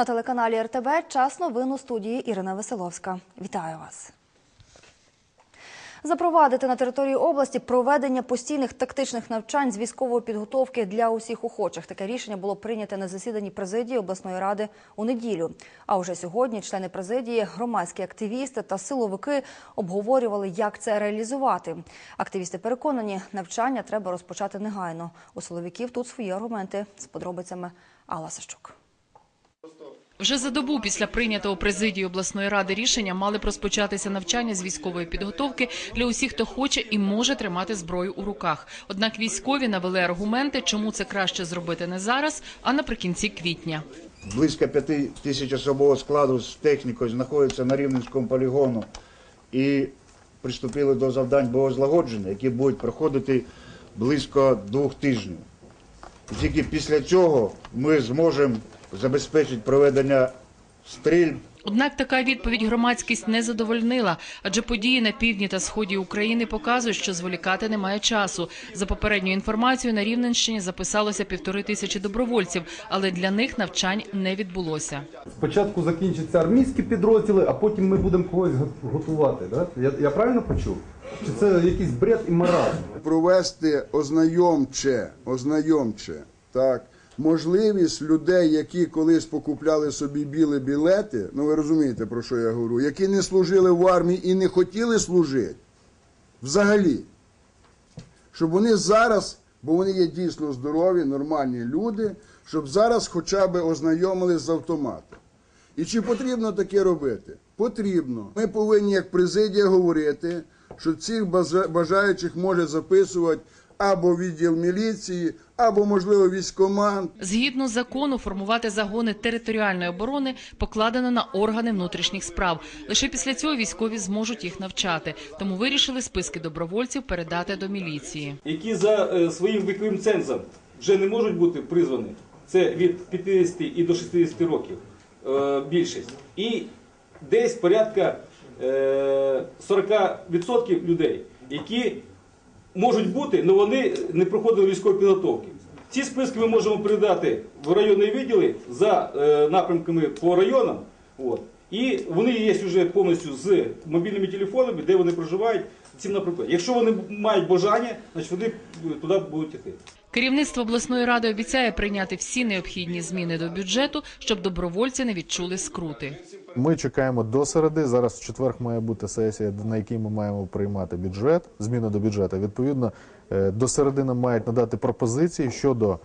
На телеканалі РТБ час новин у студії Ірина Веселовська. Вітаю вас. Запровадити на території області проведення постійних тактичних навчань з військової підготовки для усіх охочих. Таке рішення було прийнято на засіданні президії обласної ради у неділю. А вже сьогодні члени президії, громадські активісти та силовики обговорювали, як це реалізувати. Активісти переконані, навчання треба розпочати негайно. У силовиків тут свої аргументи з подробицями Алла Сащук. Вже за добу після прийнятого президії обласної ради рішення мали б розпочатися навчання з військової підготовки для усіх, хто хоче і може тримати зброю у руках. Однак військові навели аргументи, чому це краще зробити не зараз, а наприкінці квітня. Близько п'яти тисяч особового складу з технікою знаходиться на Рівненському полігону і приступили до завдань богозлагодження, які будуть проходити близько двох тижнів. Тільки після цього ми зможемо забезпечити проведення стрільб Однак така відповідь громадськість не задовольнила, адже події на півдні та сході України показують, що зволікати немає часу. За попередньою інформацією, на Рівненщині записалося півтори тисячі добровольців, але для них навчань не відбулося. Спочатку закінчаться армійські підрозділи, а потім ми будемо когось готувати. Да? Я, я правильно почув? Чи це якийсь бред і маразм? провести ознайомче, ознайомче, так, можливість людей, які колись покупляли собі білі білети, ну ви розумієте, про що я говорю, які не служили в армії і не хотіли служити, взагалі, щоб вони зараз, бо вони є дійсно здорові, нормальні люди, щоб зараз хоча б ознайомились з автоматом. І чи потрібно таке робити? Потрібно. Ми повинні, як президія, говорити, що цих бажаючих може записувати або відділ міліції, або, можливо, військомат. Згідно закону, формувати загони територіальної оборони покладено на органи внутрішніх справ. Лише після цього військові зможуть їх навчати. Тому вирішили списки добровольців передати до міліції. які за е, своїм віковим цензом вже не можуть бути призвані. Це від 50 і до 60 років е, більшість. І десь порядка е, 40% людей, які можуть бути, але вони не проходили військової підготовки. Ці списки ми можемо передати в районні відділи за е, напрямками по районам. От. І вони є вже повністю з мобільними телефонами, де вони проживають цим напрямком. Якщо вони мають бажання, значить вони туди будуть йти. Керівництво обласної ради обіцяє прийняти всі необхідні зміни до бюджету, щоб добровольці не відчули скрути. Ми чекаємо до середи. Зараз в четвер має бути сесія, на якій ми маємо приймати бюджет, зміни до бюджету. Відповідно, е, до середи нам мають надати пропозиції щодо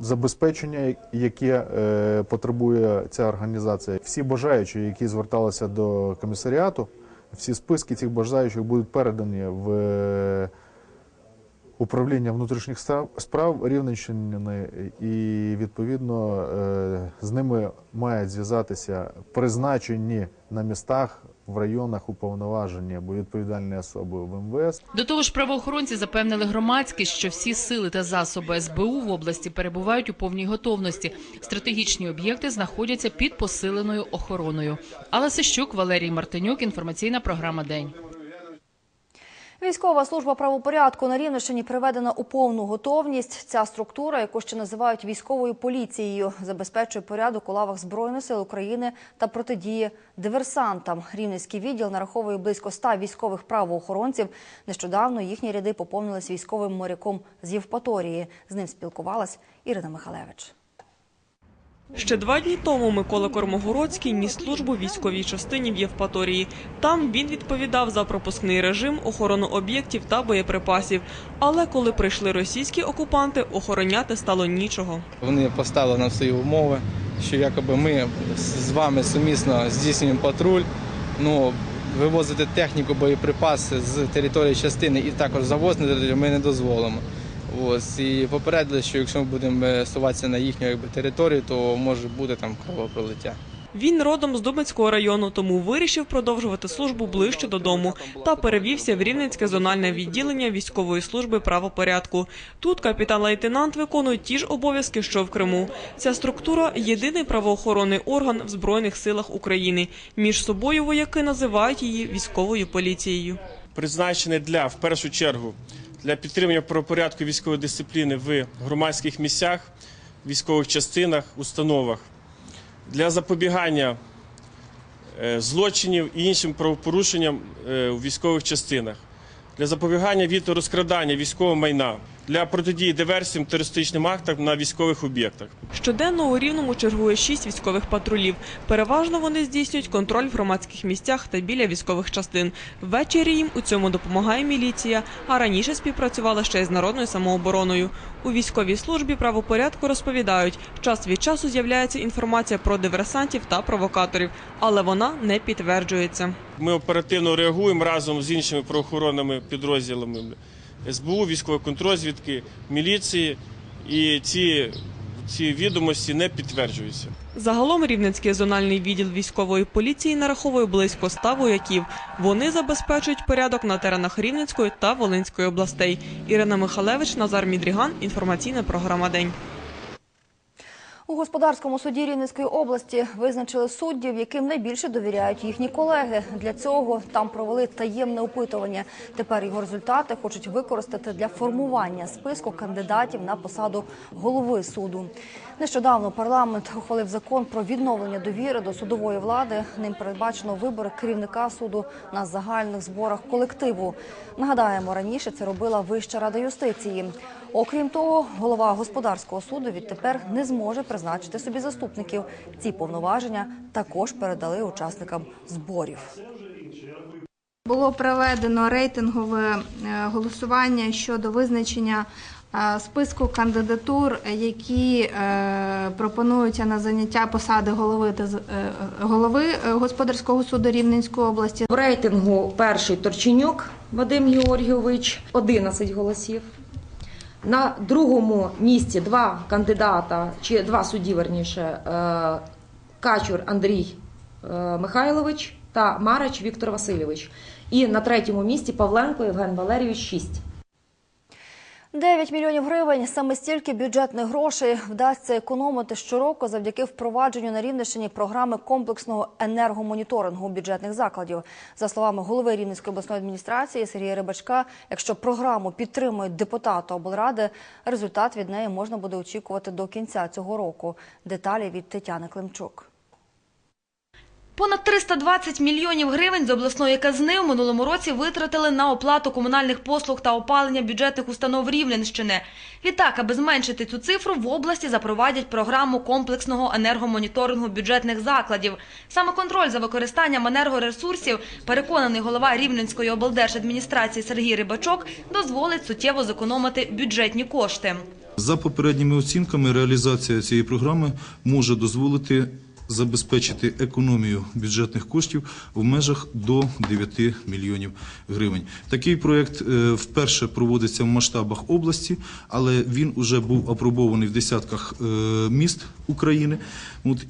забезпечення, яке е, потребує ця організація. Всі бажаючі, які зверталися до комісаріату, всі списки цих бажаючих будуть передані в. Управління внутрішніх справ Рівненщини і відповідно е, з ними мають зв'язатися призначені на містах в районах уповноважені або відповідальні особи в МВС. До того ж, правоохоронці запевнили громадськість, що всі сили та засоби СБУ в області перебувають у повній готовності. Стратегічні об'єкти знаходяться під посиленою охороною. Алла Сищук, Валерій Мартинюк. Інформаційна програма День. Військова служба правопорядку на Рівненщині приведена у повну готовність. Ця структура, яку ще називають військовою поліцією, забезпечує порядок у лавах збройних сил України та протидіє диверсантам. Рівненський відділ нараховує близько ста військових правоохоронців. Нещодавно їхні ряди поповнились військовим моряком з Євпаторії. З ним спілкувалась Ірина Михалевич. Ще два дні тому Микола Кормогородський ніс службу військовій частині в Євпаторії. Там він відповідав за пропускний режим, охорону об'єктів та боєприпасів. Але коли прийшли російські окупанти, охороняти стало нічого. Вони поставили нам свої умови, що якоби ми з вами сумісно здійснюємо патруль. Ну, вивозити техніку, боєприпаси з території частини і також завоз на територію ми не дозволимо. Ось і попередили, що якщо ми будемо е, суватися на їхню якби, територію, то може бути там кровопролиття. Він родом з Дубинського району, тому вирішив продовжувати службу ближче додому та перевівся в Рівненське зональне відділення військової служби правопорядку. Тут капітан-лейтенант виконує ті ж обов'язки, що в Криму. Ця структура єдиний правоохоронний орган в збройних силах України. Між собою вояки називають її військовою поліцією. призначений для в першу чергу для підтримання правопорядку військової дисципліни в громадських місцях, військових частинах, установах. для запобігання е, злочинів і іншим правопорушенням е, у військових частинах, для запобігання від розкрадання військового майна, для протидії диверсіям терористичним актам на військових об'єктах. Щоденно у Рівному чергує шість військових патрулів. Переважно вони здійснюють контроль в громадських місцях та біля військових частин. Ввечері їм у цьому допомагає міліція, а раніше співпрацювала ще й з народною самообороною. У військовій службі правопорядку розповідають, час від часу з'являється інформація про диверсантів та провокаторів, але вона не підтверджується. Ми оперативно реагуємо разом з іншими правоохоронними підрозділами СБУ, військової контрозвідки, міліції, і ці, ці відомості не підтверджуються. Загалом Рівненський зональний відділ військової поліції нараховує близько ста вояків. Вони забезпечують порядок на теренах Рівненської та Волинської областей. Ірина Михалевич, Назар Мідріган. Інформаційна програма День. У господарському суді Рівненської області визначили суддів, яким найбільше довіряють їхні колеги. Для цього там провели таємне опитування. Тепер його результати хочуть використати для формування списку кандидатів на посаду голови суду. Нещодавно парламент ухвалив закон про відновлення довіри до судової влади. Ним передбачено вибори керівника суду на загальних зборах колективу. Нагадаємо, раніше це робила Вища рада юстиції. Окрім того, голова господарського суду відтепер не зможе призначити собі заступників. Ці повноваження також передали учасникам зборів. Було проведено рейтингове е, голосування щодо визначення списку кандидатур, які е, пропонуються на заняття посади голови та е, голови е, господарського суду Рівненської області. В рейтингу перший Торченюк Вадим Георгійович 11 голосів. На другому місці два кандидата, чи два судді, верніше, е, Качур Андрій е, Михайлович та Марич Віктор Васильович. І на третьому місці Павленко Євген Валерійович 6. 9 мільйонів гривень саме стільки бюджетних грошей вдасться економити щороку завдяки впровадженню на Рівненщині програми комплексного енергомоніторингу бюджетних закладів. За словами голови Рівненської обласної адміністрації Сергія Рибачка, якщо програму підтримують депутати облради, результат від неї можна буде очікувати до кінця цього року. Деталі від Тетяни Климчук. Понад 320 мільйонів гривень з обласної казни у минулому році витратили на оплату комунальних послуг та опалення бюджетних установ Рівненщини. Відтак, аби зменшити цю цифру, в області запровадять програму комплексного енергомоніторингу бюджетних закладів. Саме контроль за використанням енергоресурсів, переконаний голова Рівненської облдержадміністрації Сергій Рибачок, дозволить суттєво зекономити бюджетні кошти. За попередніми оцінками, реалізація цієї програми може дозволити забезпечити економію бюджетних коштів в межах до 9 мільйонів гривень. Такий проєкт е, вперше проводиться в масштабах області, але він вже був апробований в десятках е, міст України.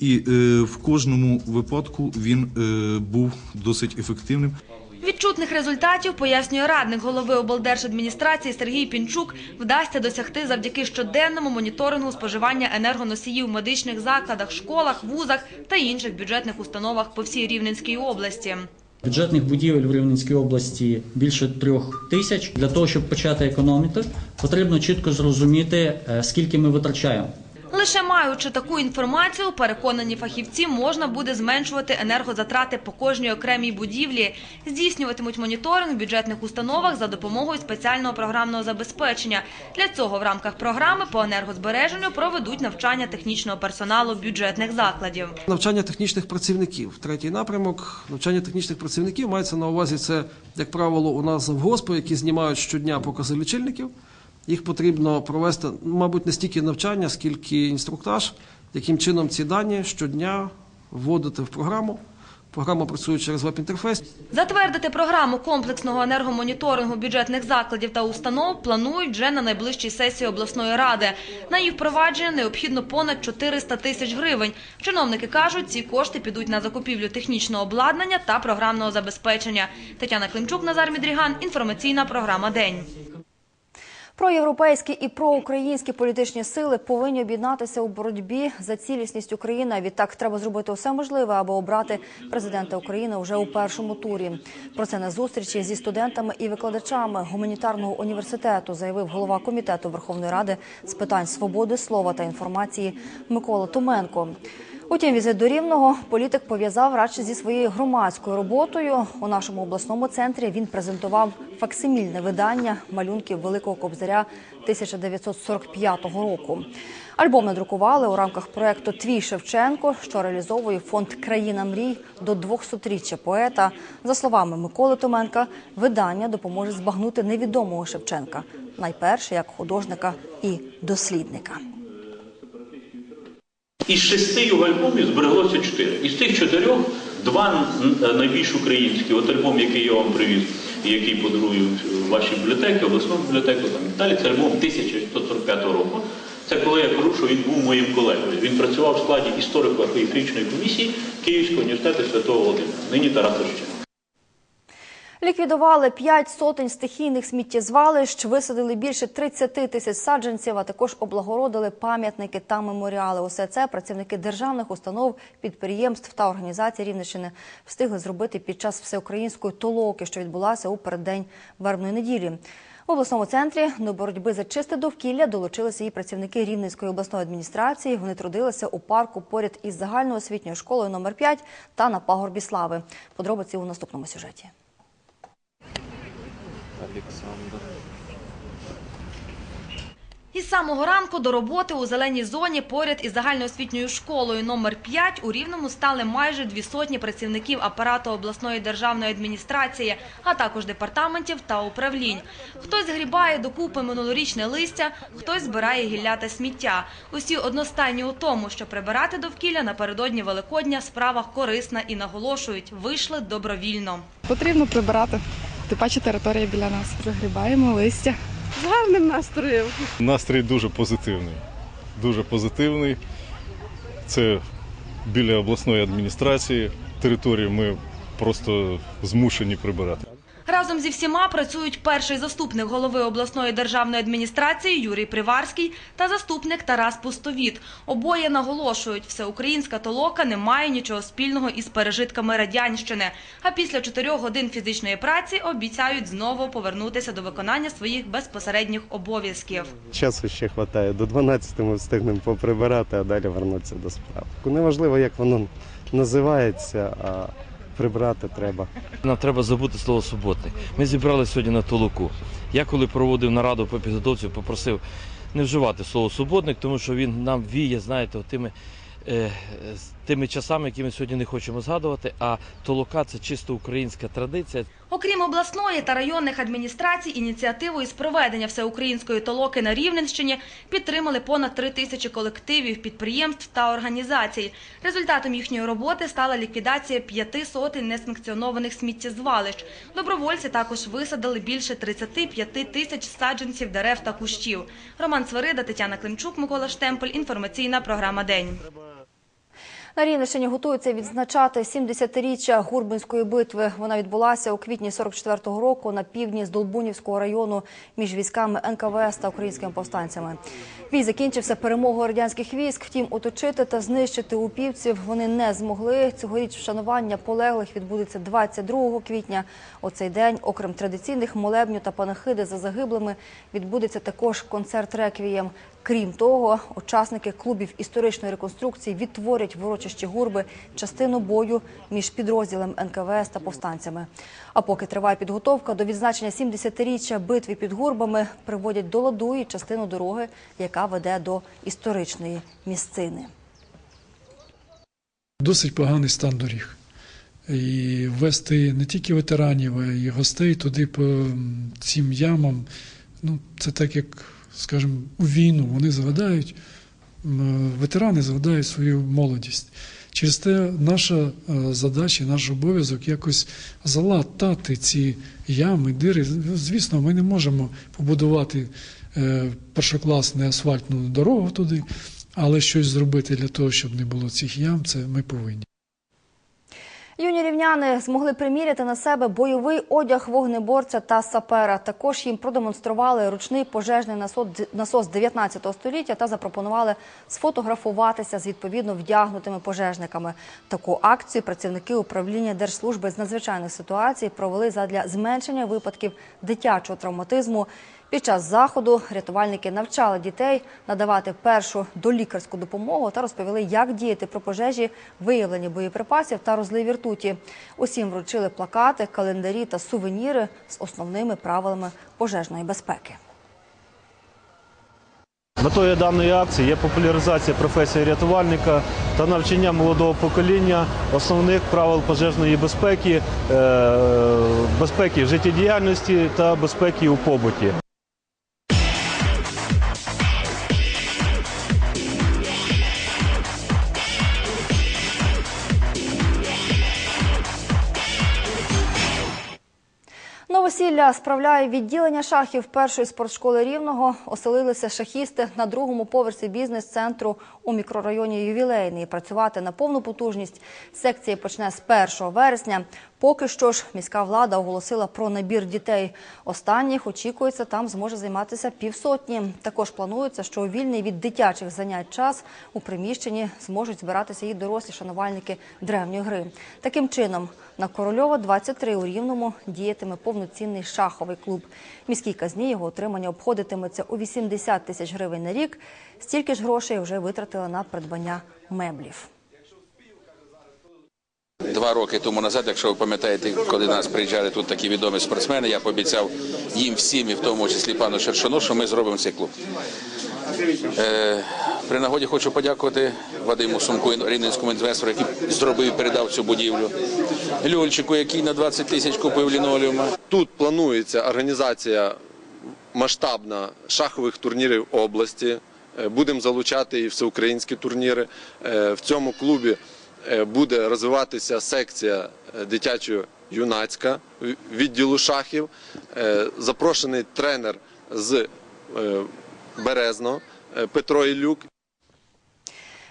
І е, в кожному випадку він був досить ефективним. Відчутних результатів, пояснює радник голови облдержадміністрації Сергій Пінчук, вдасться досягти завдяки щоденному моніторингу споживання енергоносіїв в медичних закладах, школах, вузах та інших бюджетних установах по всій Рівненській області. Бюджетних будівель в Рівненській області більше трьох тисяч. Для того, щоб почати економити, потрібно чітко зрозуміти, е, скільки ми витрачаємо. Лише маючи таку інформацію, переконані фахівці, можна буде зменшувати енергозатрати по кожній окремій будівлі, здійснюватимуть моніторинг в бюджетних установах за допомогою спеціального програмного забезпечення. Для цього в рамках програми по енергозбереженню проведуть навчання технічного персоналу бюджетних закладів. Навчання технічних працівників. Третій напрямок навчання технічних працівників мається на увазі. Це, як правило, у нас завгоспи, які знімають щодня покази лічильників. Їх потрібно провести, мабуть, не стільки навчання, скільки інструктаж, яким чином ці дані щодня вводити в програму. Програма працює через веб-інтерфейс. Затвердити програму комплексного енергомоніторингу бюджетних закладів та установ планують вже на найближчій сесії обласної ради. На її впровадження необхідно понад 400 тисяч гривень. Чиновники кажуть, ці кошти підуть на закупівлю технічного обладнання та програмного забезпечення. Тетяна Климчук, Назар Мідріган. Інформаційна програма День. Проєвропейські і проукраїнські політичні сили повинні об'єднатися у боротьбі за цілісність України. Відтак треба зробити все можливе, аби обрати президента України вже у першому турі. Про це на зустрічі зі студентами і викладачами гуманітарного університету заявив голова комітету Верховної Ради з питань свободи слова та інформації Микола Томенко. Утім, візит до Рівного політик пов'язав радше зі своєю громадською роботою. У нашому обласному центрі він презентував факсимільне видання малюнків Великого Кобзаря 1945 року. Альбом надрукували у рамках проекту Твій Шевченко, що реалізовує фонд Країна мрій до 200-річчя поета. За словами Миколи Томенка, видання допоможе збагнути невідомого Шевченка, найперше як художника і дослідника. Із шести його альбомів збереглося чотири. Із тих чотирьох два найбільш українські. От альбом, який я вам привіз, і який подарую в вашій бібліотеці, обласну бібліотеку, там і далі, це альбом 1945 року. Це коли я кажу, що він був моїм колегою. Він працював в складі історико-археографічної комісії Київського університету Святого Володимира, нині Тараса Шевченка. Ліквідували 5 сотень стихійних сміттєзвалищ, висадили більше 30 тисяч саджанців, а також облагородили пам'ятники та меморіали. Усе це працівники державних установ, підприємств та організацій Рівненщини встигли зробити під час всеукраїнської толоки, що відбулася у переддень вербної неділі. В обласному центрі до боротьби за чисте довкілля долучилися і працівники Рівненської обласної адміністрації. Вони трудилися у парку поряд із загальноосвітньою школою номер 5 та на пагорбі слави. Подробиці у наступному сюжеті. Із самого ранку до роботи у зеленій зоні поряд із загальноосвітньою школою номер 5 у Рівному стали майже дві сотні працівників апарату обласної державної адміністрації, а також департаментів та управлінь. Хтось згрібає докупи минулорічне листя, хтось збирає гілля та сміття. Усі одностайні у тому, що прибирати довкілля напередодні Великодня справа корисна і наголошують, вийшли добровільно. Потрібно прибирати. Тим паче територія біля нас. Загрібаємо листя. З гарним настроєм. Настрій дуже позитивний. Дуже позитивний. Це біля обласної адміністрації. Територію ми просто змушені прибирати. Разом зі всіма працюють перший заступник голови обласної державної адміністрації Юрій Приварський та заступник Тарас Пустовіт. Обоє наголошують, всеукраїнська толока не має нічого спільного із пережитками радянщини. А після чотирьох годин фізичної праці обіцяють знову повернутися до виконання своїх безпосередніх обов'язків. Часу ще вистачає. До 12 ми встигнемо поприбирати, а далі вернутися до справ. Неважливо, як воно називається, а прибрати треба. Нам треба забути слово суботник. Ми зібрали сьогодні на толоку. Я коли проводив нараду по підготовці, попросив не вживати слово суботник, тому що він нам віє, знаєте, тими, е, тими часами, які ми сьогодні не хочемо згадувати. А толока це чисто українська традиція. Окрім обласної та районних адміністрацій, ініціативу із проведення всеукраїнської толоки на Рівненщині підтримали понад три тисячі колективів, підприємств та організацій. Результатом їхньої роботи стала ліквідація п'яти сотень несанкціонованих сміттєзвалищ. Добровольці також висадили більше 35 тисяч саджанців дерев та кущів. Роман Свирида, Тетяна Климчук, Микола Штемпель. Інформаційна програма День. На Рівненщині готуються відзначати 70-річчя Гурбинської битви. Вона відбулася у квітні 44-го року на півдні з Долбунівського району між військами НКВС та українськими повстанцями. Бій закінчився перемогою радянських військ. Втім, оточити та знищити упівців вони не змогли. Цьогоріч вшанування полеглих відбудеться 22 квітня. У цей день, окрім традиційних молебню та панахиди за загиблими, відбудеться також концерт реквієм. Крім того, учасники клубів історичної реконструкції відтворять в урочищі гурби частину бою між підрозділом НКВС та повстанцями. А поки триває підготовка до відзначення 70-річчя битви під гурбами, приводять до ладу і частину дороги, яка веде до історичної місцини. Досить поганий стан доріг. І ввести не тільки ветеранів, а й гостей туди по цим ямам. Ну, це так, як, скажімо, у війну вони згадають, ветерани згадають свою молодість. Через те наша е, задача, наш обов'язок якось залатати ці ями, дири. Звісно, ми не можемо побудувати е, першокласну асфальтну дорогу туди, але щось зробити для того, щоб не було цих ям, це ми повинні. Юні рівняни змогли приміряти на себе бойовий одяг вогнеборця та сапера. Також їм продемонстрували ручний пожежний насос- насос 19 століття та запропонували сфотографуватися з відповідно вдягнутими пожежниками. Таку акцію працівники управління Держслужби з надзвичайних ситуацій провели задля зменшення випадків дитячого травматизму Під час заходу рятувальники навчали дітей надавати першу долікарську допомогу та розповіли, як діяти при пожежі, виявленні боєприпасів та розливі ртуті. Усім вручили плакати, календарі та сувеніри з основними правилами пожежної безпеки. Метою даної акції є популяризація професії рятувальника та навчання молодого покоління основних правил пожежної безпеки, е, безпеки в життєдіяльності та безпеки у побуті. Новосілля справляє відділення шахів першої спортшколи Рівного. Оселилися шахісти на другому поверсі бізнес-центру у мікрорайоні Ювілейний. Працювати на повну потужність секція почне з 1 вересня. Поки що ж міська влада оголосила про набір дітей. Останніх очікується, там зможе займатися півсотні. Також планується, що у вільний від дитячих занять час у приміщенні зможуть збиратися і дорослі шанувальники древньої гри. Таким чином, на Корольова 23 у Рівному діятиме повноцінний шаховий клуб. Міській казні його отримання обходитиметься у 80 тисяч гривень на рік. Стільки ж грошей вже витратили на придбання меблів. Два роки тому назад, якщо ви пам'ятаєте, коли нас приїжджали тут такі відомі спортсмени, я пообіцяв їм всім, і в тому числі пану Шершону, що ми зробимо цей клуб. Е, при нагоді хочу подякувати Вадиму Сумку, рівненському інвестору, який зробив і передав цю будівлю. Льольчику, який на 20 тисяч купив лінолеума. Тут планується організація масштабна шахових турнірів області. Е, Будемо залучати і всеукраїнські турніри. Е, В цьому клубі буде розвиватися секція е, дитячо-юнацька відділу шахів. Е, Запрошений тренер з е, Березно е, Петро Ілюк.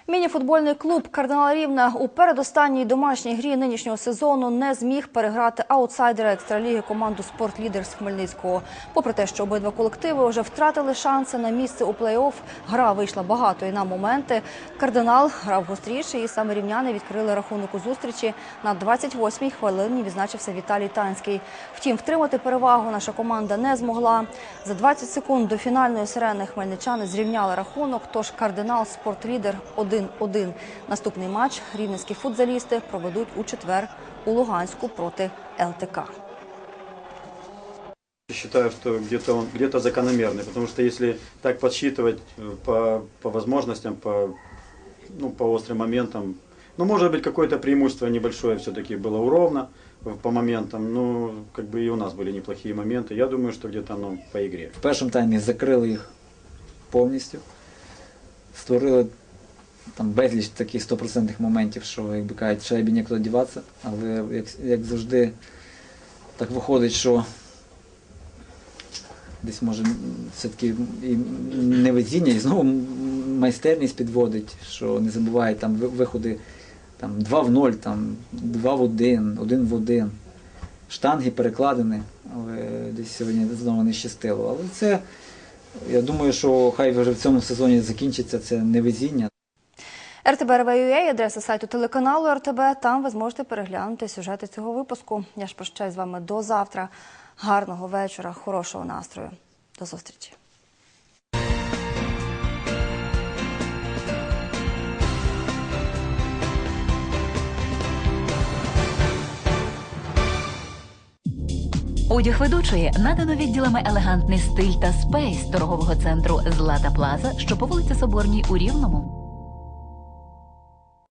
Мініфутбольний клуб Кардинал Рівна у передостанній домашній грі нинішнього сезону не зміг переграти аутсайдера екстраліги команду «Спортлідер» з Хмельницького. Попри те, що обидва колективи вже втратили шанси на місце у плей-офф, гра вийшла багато і на моменти. Кардинал грав гостріше, і саме рівняни відкрили рахунок у зустрічі. На 28-й хвилині відзначився Віталій Танський. Втім, втримати перевагу наша команда не змогла. За 20 секунд до фінальної сирени хмельничани зрівняли рахунок. Тож кардинал «Спортлідер» 1-1. Наступний матч рівненські футзалісти проведуть у четвер у Луганську проти ЛТК. Считаю, что где-то он где-то закономерный, потому что если так подсчитывать э, по, по возможностям, по, ну, по острым моментам, ну, может быть, какое-то преимущество небольшое все-таки было у Ровно э, по моментам, но как бы и у нас были неплохие моменты. Я думаю, что где-то оно по игре. В першому таймі закрили їх повністю, створили там безліч таких стопроцентних моментів, що, як би кажуть, шайбі нікуди діватися, але як, як завжди, так виходить, що десь може все-таки і невезіння, і знову майстерність підводить, що не забуває там виходи там, 2 в 0, там, 2 в 1, 1 в 1. Штанги перекладені, але десь сьогодні знову не щастило. Але це, я думаю, що хай вже в цьому сезоні закінчиться це невезіння. РТБ.РВ.ЮА – адреса сайту телеканалу РТБ. Там ви зможете переглянути сюжети цього випуску. Я ж прощаюсь з вами до завтра. Гарного вечора, хорошого настрою. До зустрічі. Одяг ведучої надано відділами елегантний стиль та спейс торгового центру Злата Плаза, що по вулиці Соборній у Рівному.